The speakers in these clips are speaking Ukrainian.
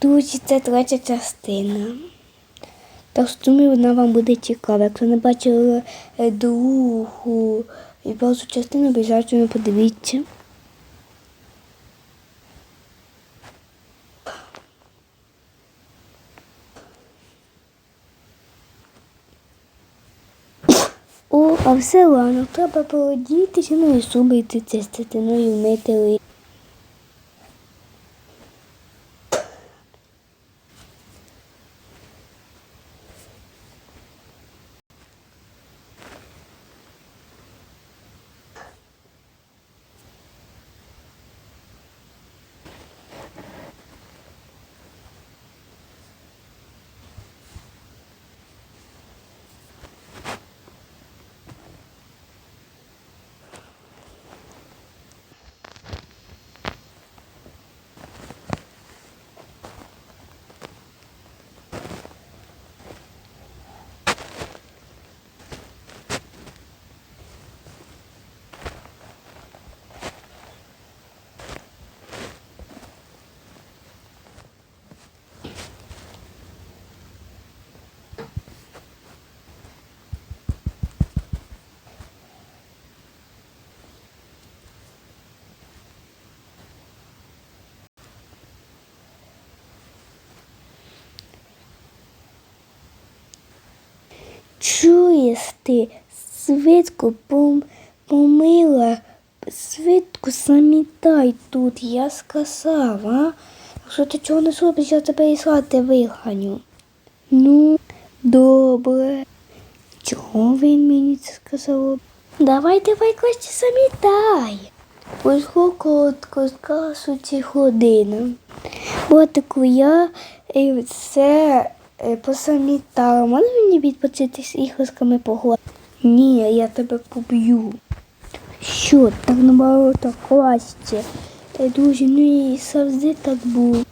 Друзі, це третя частина. Так що думаю, вона вам буде цікава. Якщо не бачили е, другу і першу частину, обов'язково подивіться. О, а все рано, треба породітися, ну і зубити це статиною вмити Чуєш ти, свитку помила, свитку замітай тут, я сказав, а? Якщо ти чого не зробиш, я тебе і слати виганю. Ну, добре. Чого він мені це сказав? Давай, давай, краще замітай. Пройшло коротко, кажучи, година. Ботику, я е, все посамітала. Можна мені відпочити з іграшками погоди? Ні, я тебе поб'ю. Що, так набагато краще. Та друзі, ну і завжди так було.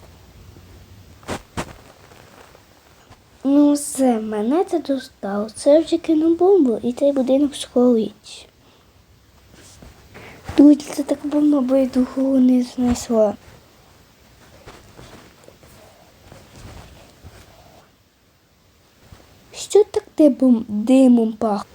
Ну все, мене це достало. Це вже кину бомбу і цей будинок схорить. Друзі, це так бомба, бо я другого не знайшла. Що так димом, пах?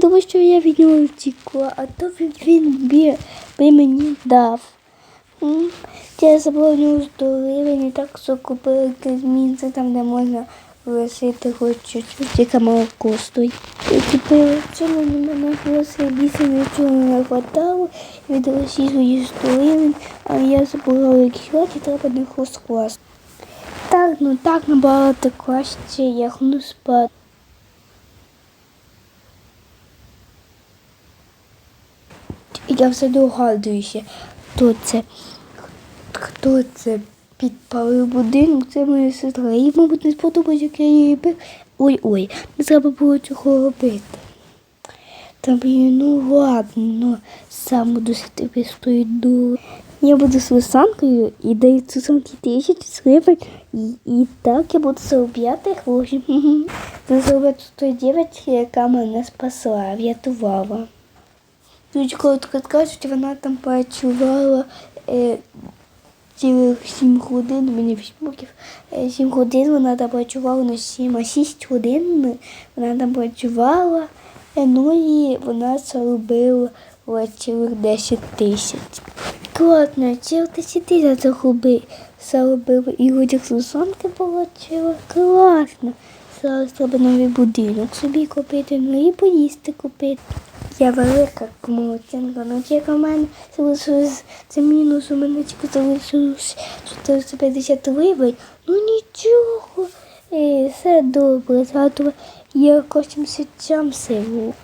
Тому що я від нього втікла, а то він, бі, би мені дав. Я забула в нього 100 гривень і так що купила змінце там, де можна лишити хоч чуть-чуть, яка мало коштує. І купила цьому мене просто більше нічого не хватало, віддала всі свої 100 гривень, а я забула реквізити, треба на них розкласти. Так, ну так набагато краще, я хну спати. Я все догадуюся, хто це, хто це підпалив будинок, це моя сестра. Їй, мабуть, не сподобається, як я її бив. Ой-ой, не треба було цього робити. Та блін, ну ладно, сам буду сидіти стоїть до. Я буду з лисанкою і даю сусанки тисяч гривень. І, і так я буду заробляти гроші. Це той дівчинки, яка мене спасла, врятувала. Дуже коротко кажуть, вона там працювала е, цілих 7 годин, мені 8 років, е, 7 годин вона там працювала на 7, а 6 годин вона там працювала, е, ну і вона заробила цілих 10 тисяч. Класно, цілих 10 тисяч зароби- заробила і одяг сусанки отримала. Класно. Зараз треба новий будинок собі купити, ну і поїсти купити. Я велика молодчинка, ну тільки в мене залишилось це мінус, у мене тільки залишилось 450 гривень. Ну нічого, е, все добре, завтра я якось сам сиву.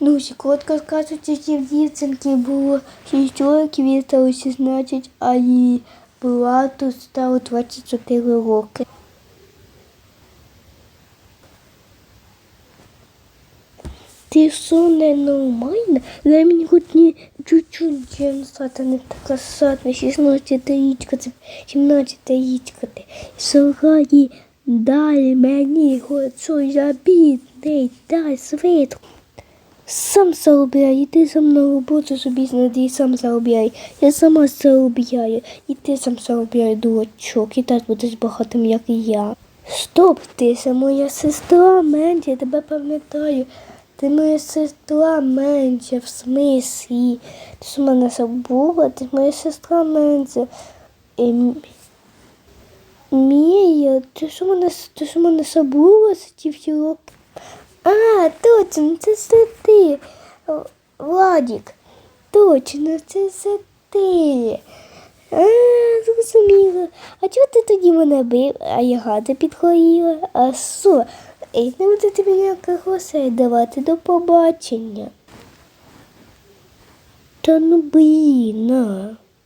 Ну, коротко кажучи, ті в дівчинки було 6 років, їй стало 16, а їй брату стало 24 роки. Ти що ненормальна? Дай мені хоч не чуть-чуть стати не така сатна, 16 річка, це 17 річка. Ти сьогодні дай мені хоч щось обідний, дай швидко. Сам заробляй, іди сам на роботу собі знайди, сам заробляй. Я сама заробляю, і ти сам заробляй, дурачок, і так будеш багатим, як і я. Стоп, ти моя сестра менше, я тебе пам'ятаю. Ти моя сестра менше, в смислі. Ти ж мене забула, ти моя сестра менше. Ем... Мія, ти що мене, ти що мене забула за ті всі роки? А, точно, це все ти. Владік. Точно, це все ти. А, зрозуміло. А чого ти тоді мене бив, а я гада підхоріла? А що? Ей, не буде тобі ніяких гусей давати до побачення. Та ну блін.